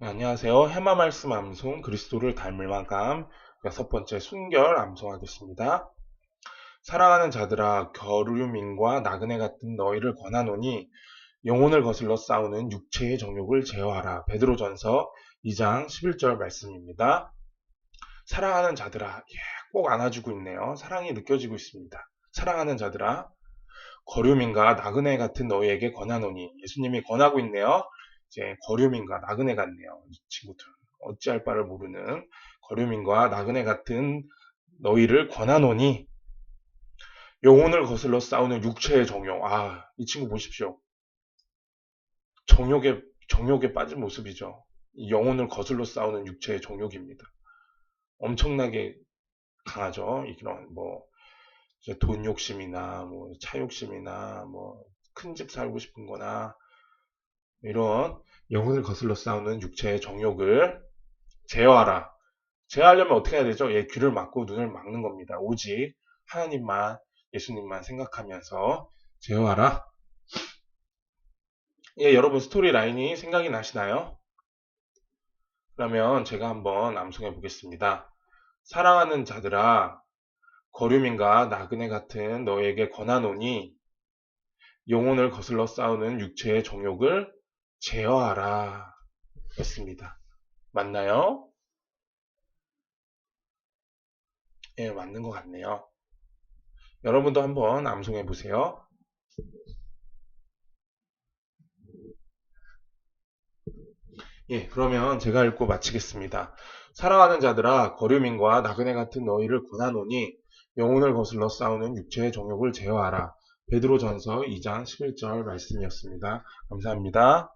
네, 안녕하세요. 해마 말씀 암송 그리스도를 닮을 만감 여섯 번째 순결 암송하겠습니다. 사랑하는 자들아 겨루민과 나그네 같은 너희를 권하노니 영혼을 거슬러 싸우는 육체의 정욕을 제어하라. 베드로전서 2장 11절 말씀입니다. 사랑하는 자들아 예, 꼭 안아주고 있네요. 사랑이 느껴지고 있습니다. 사랑하는 자들아 거류민과 나그네 같은 너희에게 권하노니 예수님이 권하고 있네요. 이제 거류민과 나그네 같네요. 이 친구들은 어찌할 바를 모르는 거류민과 나그네 같은 너희를 권하노니 영혼을 거슬러 싸우는 육체의 정욕. 아, 이 친구 보십시오. 정욕에 정욕에 빠진 모습이죠. 이 영혼을 거슬러 싸우는 육체의 정욕입니다. 엄청나게 강하죠. 이런 뭐 돈 욕심이나 뭐 차 욕심이나 뭐 큰 집 살고 싶은 거나 이런 영혼을 거슬러 싸우는 육체의 정욕을 제어하라. 제어하려면 어떻게 해야 되죠? 예, 귀를 막고 눈을 막는 겁니다. 오직 하나님만, 예수님만 생각하면서 제어하라. 예, 여러분 스토리 라인이 생각이 나시나요? 그러면 제가 한번 암송해 보겠습니다. 사랑하는 자들아, 거류민과 나그네 같은 너에게 권하노니 영혼을 거슬러 싸우는 육체의 정욕을 제어하라 했습니다. 맞나요? 예, 맞는 것 같네요. 여러분도 한번 암송해 보세요. 예, 그러면 제가 읽고 마치겠습니다. 사랑하는 자들아, 거류민과 나그네 같은 너희를 권하노니 영혼을 거슬러 싸우는 육체의 정욕을 제어하라. 베드로전서 2장 11절 말씀이었습니다. 감사합니다.